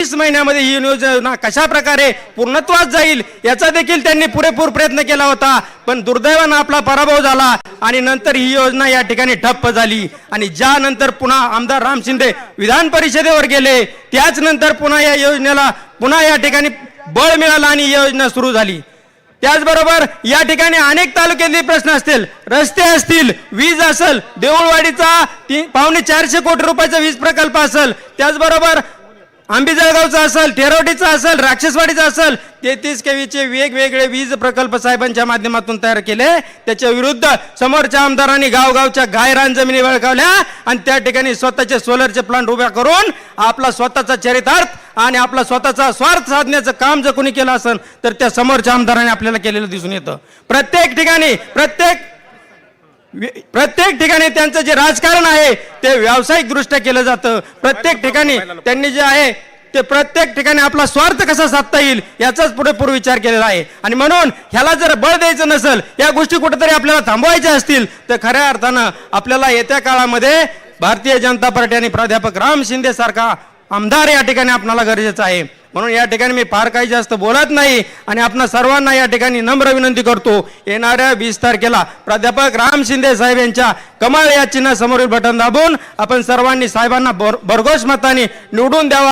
वीस महिन्यामध्ये ही योजना कशा प्रकारे पूर्णत्वास जाईल याचा देखील त्यांनी पुरेपूर प्रयत्न केला होता. पण दुर्दैवानं आपला पराभव झाला आणि नंतर ही योजना या ठिकाणी ठप्प झाली. आणि ज्यानंतर पुन्हा आमदार राम शिंदे विधान परिषदेवर गेले त्याच नंतर पुन्हा या योजनेला पुन्हा या ठिकाणी बळ मिळालं आणि ही योजना सुरू झाली. त्याचबरोबर या ठिकाणी अनेक तालुक्यातले प्रश्न असतील. रस्ते असतील वीज असेल देऊळवाडीचा ती पावणे चारशे कोटी रुपयाचा वीज प्रकल्प असेल. त्याचबरोबर आंबेजळगावचा असेल तेरवडीचा असेल राक्षसवाडीचा असेल तेहतीस केवीचे वेगवेगळे वीज प्रकल्प साहेबांच्या माध्यमातून तयार केले. त्याच्या विरुद्ध समोरच्या आमदारांनी गावगावच्या गायरान जमिनी बळकावल्या आणि त्या ठिकाणी स्वतःचे सोलरचे प्लांट उभ्या करून आपला स्वतःचा चरितार्थ आणि आपला स्वतःचा स्वार्थ साधण्याचं काम जर कोणी केलं असेल तर त्या समोरच्या आमदारांनी आपल्याला केलेलं दिसून येतं. प्रत्येक ठिकाणी प्रत्येक प्रत्येक ठिकाणी त्यांचं जे राजकारण आहे ते व्यावसायिक दृष्ट्या केलं जातं. प्रत्येक ठिकाणी त्यांनी जे आहे ते प्रत्येक ठिकाणी आपला स्वार्थ कसा साधता येईल याचाच पुरेपूर विचार केलेला आहे. आणि म्हणून ह्याला जर बळ द्यायचं नसेल या गोष्टी कुठेतरी आपल्याला थांबवायच्या असतील तर खऱ्या अर्थानं आपल्याला येत्या काळामध्ये भारतीय जनता पार्टी आणि प्राध्यापक राम शिंदे सारखा आमदार या ठिकाणी आपणाला गरजेचं आहे. म्हणून या ठिकाणी मी फार काही जास्त बोलत नाही आणि आपण सर्वांना या ठिकाणी नम्र विनंती करतो. येणाऱ्या वीस तारखेला प्राध्यापक राम शिंदे साहेब यांच्या कमाल या चिन्हासमोरील बटन दाबून आपण सर्वांनी साहेबांना भर- भरघोष मताने निवडून द्यावा.